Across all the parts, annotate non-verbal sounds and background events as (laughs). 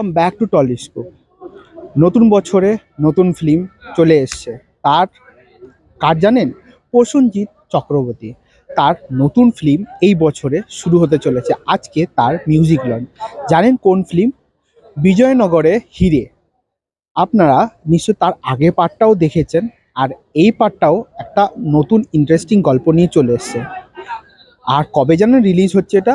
Welcome back to টলিস্কোপ নতুন বছরে নতুন ফিল্ম চলে এসছে। তার কার জানেন? প্রসেনজিৎ চক্রবর্তী। তার নতুন ফিল্ম এই বছরে শুরু হতে চলেছে। আজকে তার মিউজিক লঞ্চ জানেন কোন ফিল্ম বিজয়নগরে হিরে। আপনারা নিশ্চয় তার আগে পার্টটাও দেখেছেন আর এই পার্টটাও একটা নতুন ইন্টারেস্টিং গল্প নিয়ে চলে এসছে। আর কবে যেন রিলিজ হচ্ছে এটা?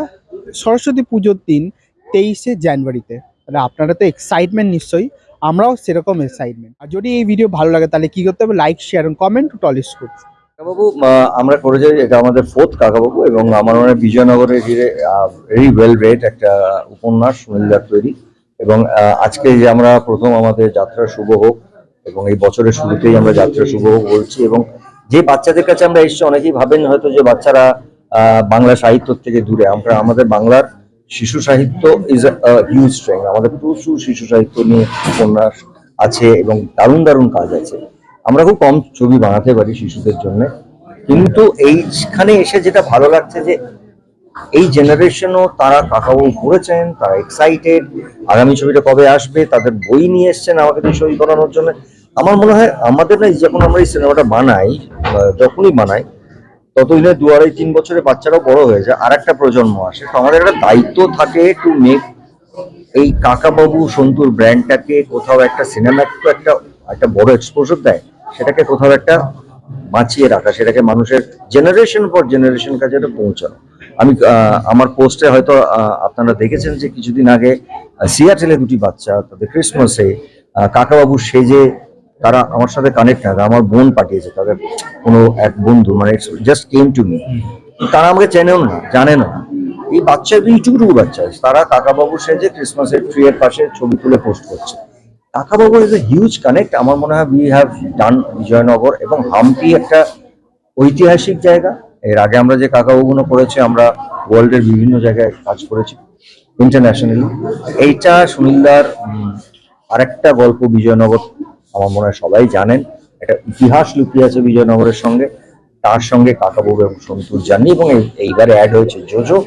সরস্বতী পুজোর দিন তেইশে জানুয়ারিতে। তাহলে আপনারা তো এক্সাইটমেন্ট নিশ্চয়ই আমরাও সেরকম এক্সাইটমেন্ট আর যদি এই ভিডিও ভালো লাগে তাহলে কি করতে হবে? লাইক শেয়ার এবং কমেন্ট টলিস্কোপ কাকাবাবু আহ, আমরা করে যাই এটা আমাদের ফোর্থ কাকাবাবু এবং আমার মনে হয় বিজয়নগরের ঘিরে ভেরি ওয়েল রেড একটা উপন্যাস সুনীলদার তৈরি। এবং আজকে যে আমরা প্রথম আমাদের যাত্রা শুভ হোক এবং এই বছরের শুরুতেই আমরা যাত্রা শুভ হোক বলছি এবং যে বাচ্চাদের কাছে আমরা এসেছি অনেকেই ভাবেন হয়তো যে বাচ্চারা বাংলা সাহিত্য থেকে দূরে। আমরা আমাদের বাংলার শিশু সাহিত্য ইজ আ হিউজ স্ট্রেংথ আমাদের প্রচুর শিশু সাহিত্য নিয়ে উপন্যাস আছে এবং দারুণ দারুণ কাজ আছে। আমরা খুব কম ছবি বানাতে পারি শিশুদের জন্য। কিন্তু এইখানে এসে যেটা ভালো লাগছে যে এই জেনারেশনও তারা কাকাবাবু পড়েছেন তারা এক্সাইটেড আগামী ছবিটা কবে আসবে, তাদের বই নিয়ে এসছেন আমাকে দিয়ে সই করানোর জন্য। আমার মনে হয় আমাদের না, যখন আমরা এই সিনেমাটা বানাই যখনই বানাই ততদিনে দু আড়াই তিন বছরে বাচ্চারাও বড় হয়ে যায় আর একটা প্রজন্ম আসে। তো আমাদের একটা দায়িত্ব থাকে টু মেক এই কাকাবাবু, সন্তুর ব্র্যান্ডটাকে কোথাও একটা সিনেমাকে তো একটা একটা বড় এক্সপোজার দেয়, সেটাকে কোথাও একটা বাঁচিয়ে রাখা, সেটাকে মানুষের জেনারেশন পর জেনারেশন কাছে এটা পৌঁছানো। আমি আমার পোস্টে হয়তো আপনারা দেখেছেন যে কিছুদিন আগে সিয়াটেলে দুটি বাচ্চা, তাদের ক্রিসমাসে কাকাবাবু সেজে তারা আমার সাথে কানেক্ট না আমার বোন পাঠিয়েছে, তাদের কোনো এক বন্ধু মানে জাস্ট কেম টু মি তারা আমাকে চেনেও না, জানে না। এই বাচ্চা এইটুকুটুকু বাচ্চা তারা কাকাবাবু সেজে ক্রিসমাসের ট্রি এর পাশে ছবি তুলে পোস্ট করছে। Kakababu is a huge connect আমার মনে হয় উই হ্যাভ ডান বিজয়নগর এবং হাম্পি একটা ঐতিহাসিক জায়গা। এর আগে আমরা যে কাকাবাবুগুলো করেছি, আমরা ওয়ার্ল্ডের বিভিন্ন জায়গায় কাজ করেছি ইন্টারন্যাশনালি এইটা সুনীলদার আরেকটা গল্প বিজয়নগর আমার মনে হয় সবাই জানেন একটা ইতিহাস লুকিয়ে আছে বিজয়নগরের সঙ্গে তার সঙ্গে কাকাবাবু এবং সন্তুর জার্নি এবং এইবারে অ্যাড হয়েছে জোজো।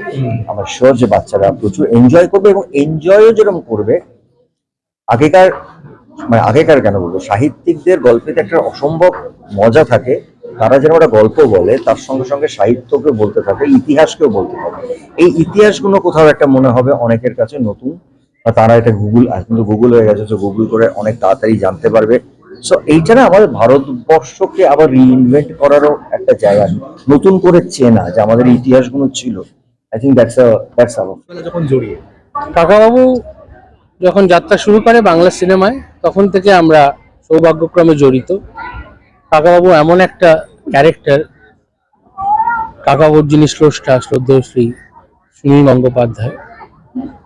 আমার শিওর যে বাচ্চারা প্রচুর এনজয় করবে এবং এনজয়ও যেরকম করবে আগেকার মানে আগেকার কেন বলব সাহিত্যিকদের গল্পেতে একটা অসম্ভব মজা থাকে। তারা যেন একটা গল্প বলে তার সঙ্গে সঙ্গে সাহিত্যকে বলতে থাকে ইতিহাসকেও বলতে থাকে। এই ইতিহাসগুলো কোথাও একটা মনে হবে অনেকের কাছে নতুন। বা তারা এটা গুগল কিন্তু গুগল হয়ে গেছে তো গুগল করে অনেক তাড়াতাড়ি জানতে পারবে। সো এইটা না আমাদের ভারতবর্ষকে আবার রিইনভেন্ট করারও একটা জায়গা নতুন করে চেনা যে আমাদের ইতিহাসগুলো ছিল। আই থিঙ্ক দ্যাটস দ্যাটস যখন জড়িয়ে। কাকাবাবু যখন যাত্রা শুরু করে বাংলা সিনেমায় তখন থেকে আমরা সৌভাগ্যক্রমে জড়িত। কাকাবাবু এমন একটা ক্যারেক্টার কাকাবাবুর যিনি স্রষ্টা শ্রদ্ধশ্রী সুনীল গঙ্গোপাধ্যায়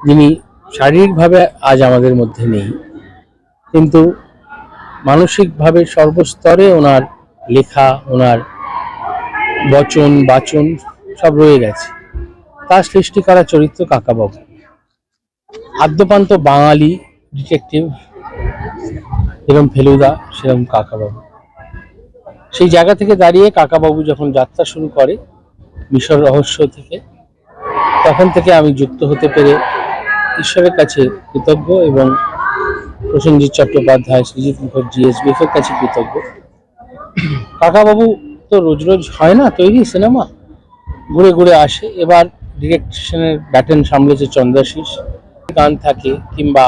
যিনি শারীরিকভাবে আজ আমাদের মধ্যে নেই। কিন্তু মানসিকভাবে সর্বস্তরে ওনার লেখা, ওনার বচন, বাচন সব রয়ে গেছে। তার সৃষ্টি করা চরিত্র কাকাবাবু। আদ্যপান্ত বাঙালি ডিটেকটিভ যেরকম ফেলুদা সেরকম কাকাবাবু। সেই জায়গা থেকে দাঁড়িয়ে কাকাবাবু যখন যাত্রা শুরু করে মিশর রহস্য থেকে, তখন থেকে আমি যুক্ত হতে পেরে ঈশ্বরের কাছে কৃতজ্ঞ এবং প্রসেনজিৎ চট্টোপাধ্যায় সৃজিত মুখার্জি এসবিএফ এর কাছে কৃতজ্ঞ। কাকাবাবু তো রোজ রোজ হয় না তৈরি সিনেমা? ঘুরে ঘুরে আসে। এবার ডিরেকশনের ব্যাটন সামলেছে চন্দ্রাশিস গান থাকে কিংবা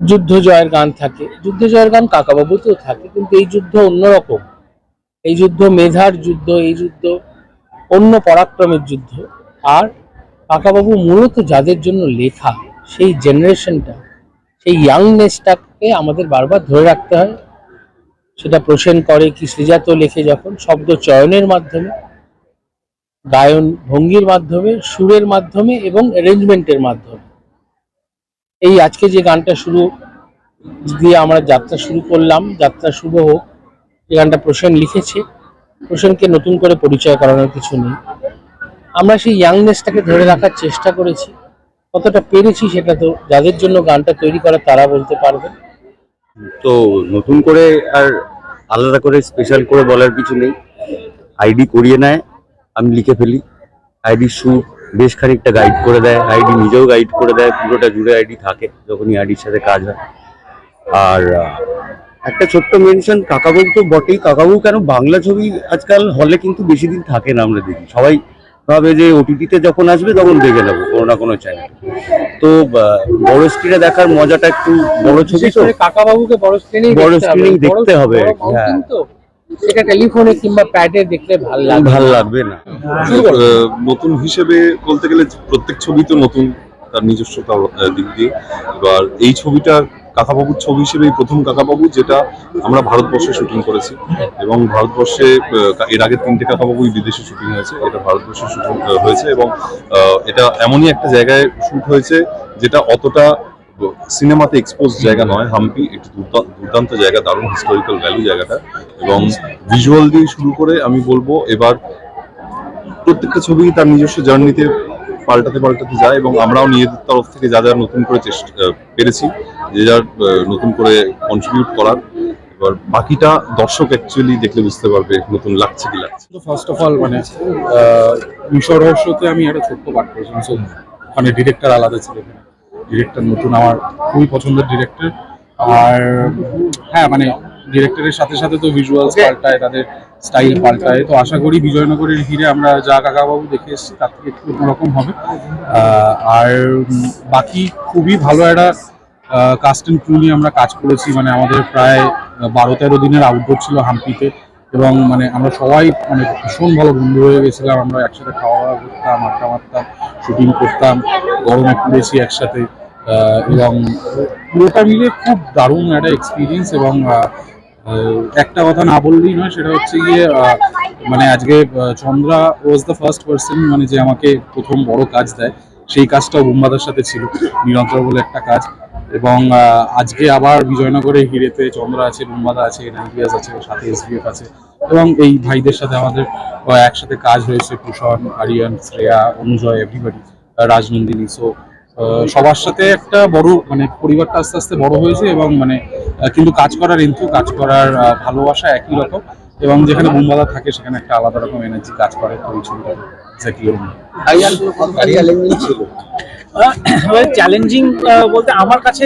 যুদ্ধ জয়ের গান থাকে। যুদ্ধ জয়ের গান কাকাবাবুতেও থাকে, কিন্তু এই যুদ্ধ অন্যরকম। এই যুদ্ধ মেধার যুদ্ধ, এই যুদ্ধ অন্য পরাক্রমের যুদ্ধ। আর কাকাবাবু মূলত যাদের জন্য লেখা, সেই জেনারেশনটা, সেই ইয়াংনেসটাকে আমাদের বারবার ধরে রাখতে হয়। সেটা প্রসেন করে কি শ্রীজাত লেখে যখন, শব্দ চয়নের মাধ্যমে, গায়ন ভঙ্গির মাধ্যমে, সুরের মাধ্যমে এবং অ্যারেঞ্জমেন্টের মাধ্যমে। এই আজকে যে গানটা শুরু, দিয়ে আমরা যাত্রা শুরু করলাম, যাত্রা শুভ হোক, এই গানটা প্রসেন লিখেছে। প্রসেনকে নতুন করে পরিচয় করানোর কিছু নেই। আমরা সেই ইয়াংনেসটাকে ধরে রাখার চেষ্টা করেছি। কতটা পেরেছি সেটা তো যাদের জন্য গানটা তৈরি করা তারা বলতে পারবে। তো নতুন করে আর আলাদা করে স্পেশাল করে বলার কিছু নেই। আইডি করিয়ে নেয়, আমি লিখে ফেলি। আইডি সুর বেশ খানিকটা গাইড করে দেয়। আইডি নিজেও গাইড করে দেয়, পুরোটা জুড়ে আইডি থাকে যখনই আইডির সাথে কাজ হয়। আর একটা ছোট্ট মেনশন কাকাবু তো বটেই। কাকাবু কেন বাংলা ছবি আজকাল হলে কিন্তু বেশি দিন থাকে না আমরা দেখি। সবাই ভাবে যে ওটিটিতে যখন আসবে তখন দেখে নেব কোনো না কোনো চ্যানেল তো বড় স্ক্রিনে দেখার মজাটা একটু বড় ছবি তো। করে কাকা বাবুকে বড় স্ক্রিনেই বড় বড়- দেখতে হবে আর কি, হ্যাঁ। তো। সেটা টেলিফোনে কিংবা প্যাডে দেখলে ভালো লাগবে। ভালো লাগবে না। আহ, নতুন হিসেবে বলতে গেলে প্রত্যেক ছবি তো নতুন তার নিজস্বতা দিক দিয়ে। এবার এই ছবিটা কাকাবাবুর ছবি হিসেবে এই প্রথম কাকাবাবু, যেটা আমরা ভারতবর্ষে শুটিং করেছি। এবং ভারতবর্ষে এর আগে তিনটে কাকাবাবুই বিদেশে শুটিং হয়েছে। এটা ভারতবর্ষে শুটিং হয়েছে এবং এটা এমনই একটা জায়গায় শুট হয়েছে যেটা অতটা সিনেমাতে এক্সপোজ জায়গা নয়। হাম্পি একটি দুর্দান্ত জায়গা, দারুণ হিস্টোরিক্যাল ভ্যালু জায়গাটা। এবং ভিজুয়াল দিয়ে শুরু করে আমি বলব, এবার প্রত্যেকটা ছবি তার নিজস্ব জার্নিতে পাল্টাতে পাল্টাতে যায় এবং আমরাও নিজেদের তরফ থেকে যা যা নতুন করে চেষ্টা পেরেছি। যে যার নতুন করে কন্ট্রিবিউট করার। এবার বাকিটা দর্শক অ্যাকচুয়ালি দেখলে বুঝতে পারবে নতুন লাগছে কি লাগছে। তো ফার্স্ট অফ অল মানে মিশর রহস্যতে আমি একটা ছোট্ট পাঠ করেছিলাম সো ওখানে ডিরেক্টর আলাদা ছিল ডিরেক্টর নতুন আমার খুবই পছন্দের ডিরেক্টর আর হ্যাঁ মানে ডিরেক্টরের সাথে সাথে তো ভিজুয়ালস পাল্টায় তাদের স্টাইল পাল্টায়। তো আশা করি বিজয়নগরের হিরে আমরা যা কাকাবাবু দেখে এসেছি তার থেকে একটু অন্যরকম হবে। আর বাকি খুবই ভালো একটা কাস্ট অ্যান্ড ক্রু নিয়ে আমরা কাজ করেছি মানে আমাদের প্রায় বারো তেরো দিনের আউটডোর ছিল হাম্পিতে। এবং মানে আমরা সবাই মানে ভীষণ ভালো বন্ধু হয়ে গেছিলাম, আমরা একসাথে খাওয়া দাওয়া করতাম, আড্ডা মারতাম শুটিং করতাম, গরমে ঘুরেছি একসাথে। এবং পুরোটা মিলে খুব দারুণ একটা এক্সপিরিয়েন্স এবং একটা কথা না বললেই নয়, সেটা হচ্ছে গিয়ে মানে আজকে Chandra was the first person মানে যে আমাকে প্রথম বড় কাজ দেয়, সেই কাজটাও বুম্বাদার সাথে ছিল, নিরন্তর বলে একটা কাজ। এবং আজকে আবার বিজয়নগরে হিরেতে চন্দ্রা আছে বুম্বাদা আছে এনআইপিএস আছে সাথে এসবিএফ আছে এবং এই ভাইদের সাথে আমাদের একসাথে কাজ হয়েছে কুষণ আরিয়ান শ্রেয়া অনুজয় এভরিবডি রাজনন্দিনী। সো সবার সাথে একটা বড় মানে পরিবারটা আস্তে আস্তে বড় হয়েছে এবং মানে কিন্তু কাজ করার ইন্তু কাজ করার ভালোবাসা একই রকম এবং যেখানে বুম্বাদা থাকে সেখানে একটা আলাদা রকম এনার্জি কাজ করে তো এই ছবিটা এক্স্যাক্টলি চ্যালেঞ্জিং বলতে আমার কাছে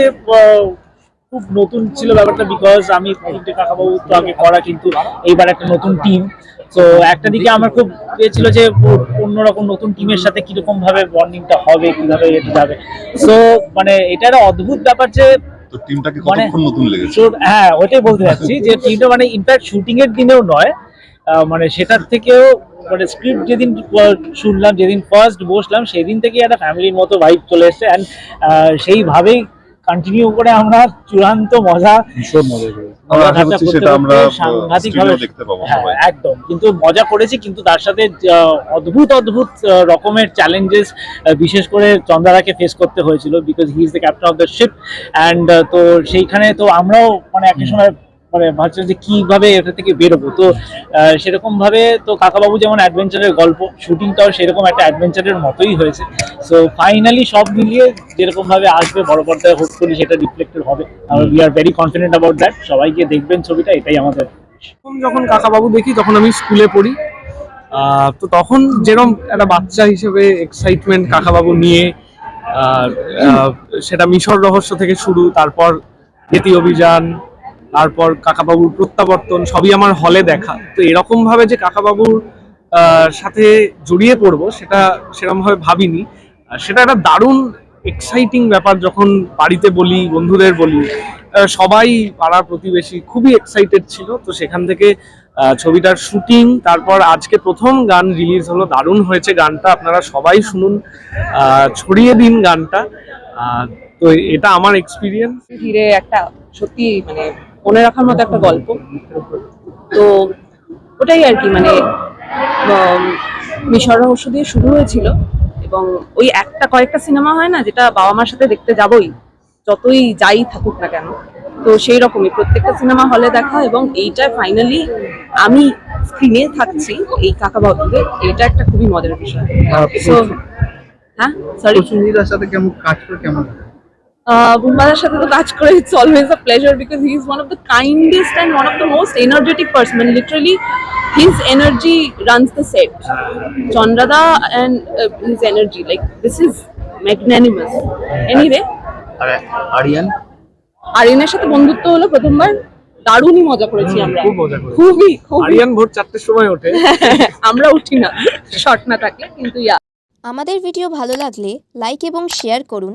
খুব নতুন ছিল ব্যাপারটা বিকজ আমি তিনটে কাকাবাবু তো আগে করা কিন্তু এইবার একটা নতুন টিম তো একটা দিকে আমার খুব ইয়ে ছিল যে অন্যরকম নতুন টিমের সাথে কীরকম ভাবে বন্ডিংটা হবে কীভাবে এটা যাবে। সো মানে এটা একটা অদ্ভুত ব্যাপার যে তো টিমটাকে মানে- কতক্ষণ নতুন লেগেছে? হ্যাঁ ওইটাই বলতে যাচ্ছি যে টিমটা মানে ইনফ্যাক্ট শুটিং এর দিনেও নয় মানে সেটার থেকেও মানে স্ক্রিপ্ট যেদিন শুনলাম যেদিন ফার্স্ট বসলাম সেদিন থেকে একটা ফ্যামিলির মতো ভাইব চলে এসেছে অ্যান্ড সেইভাবেই কন্টিনিউ করে আমরা চূড়ান্ত মজা ভীষণ হ্যাঁ একদম। কিন্তু মজা করেছি কিন্তু তার সাথে অদ্ভুত অদ্ভুত রকমের চ্যালেঞ্জেস বিশেষ করে চন্দ্রারাকে ফেস করতে হয়েছিল because he is the captain of the ship and তো সেইখানে তো আমরাও মানে একটা সময় মানে ভাবছিলাম যে কীভাবে এটা থেকে বেরোবো? তো সেরকম ভাবে তো কাকাবাবু যেমন অ্যাডভেঞ্চারের গল্প শুটিংটাও সেরকম একটা অ্যাডভেঞ্চারের মতোই হয়েছে। সো ফাইনালি সব মিলিয়ে যেরকম ভাবে আসবে, বড় পর্দায় হোপফুলি সেটা রিফ্লেক্টেড হবে। We are very confident about that সবাইকে দেখবেন ছবিটা, এটাই আমাদের যখন কাকাবাবু দেখি, তখন আমি স্কুলে পড়ি। তো তখন যেরকম একটা বাচ্চা হিসেবে এক্সাইটমেন্ট কাকাবাবু নিয়ে সেটা মিশর রহস্য থেকে শুরু, তারপর গেতি অভিযান তারপর কাকাবাবুর প্রত্যাবর্তন সবই আমার হলে দেখা। তো এরকম ভাবে যে কাকাবাবুর সাথে জড়িয়ে পড়ব, সেটা সেরকম ভাবে ভাবিনি। সেটা একটা দারুণ এক্সাইটিং ব্যাপার যখন বাড়িতে বলি, বন্ধুদের বলি সবাই পাড়ার প্রতিবেশী খুবই এক্সাইটেড ছিল। তো সেখান থেকে ছবিটার শুটিং তারপর আজকে প্রথম গান রিলিজ হলো, দারুণ হয়েছে গানটা, আপনারা সবাই শুনুন। ছড়িয়ে দিন গানটা। তো এটা আমার এক্সপিরিয়েন্স ঘিরে একটা সত্যি মানে মনে রাখার মতো একটা গল্প। তো ওটাই আর কি মানে মিশর রহস্য দিয়ে শুরু হয়েছিল। এবং ওই একটা কয়েকটা সিনেমা হয় না যেটা বাবা মার সাথে দেখতে যাবই যতই যাই থাকুক না কেন। তো সেই রকমই প্রত্যেকটা সিনেমা হলে দেখা এবং এইটা ফাইনালি আমি স্ক্রিনে থাকছি এই কাকা বাবুতে এটা একটা খুবই মজার বিষয়। হ্যাঁ সরি প্রসেনজিতের সাথে কেমন কাজ করে কেমন? বুম্বাদার সাথে তো কাজ করে it's always a pleasure because he is one of the kindest and one of the most energetic person মানে literally his energy runs the set Chandrada and his energy like this is magnanimous anyway Aryan? আরিয়ানের সাথে বন্ধুত্ব হলো প্রথমবার। দারুণই মজা করেছি আমরা। খুব মজা করেছি। খুবই খুবই। আরিয়ান ভোর চারটের সময় ওঠে। (laughs) আমরা উঠি না। শর্ট না থাকলে কিন্তু ইয়া আমাদের ভিডিও ভালো লাগলে লাইক এবং শেয়ার করুন।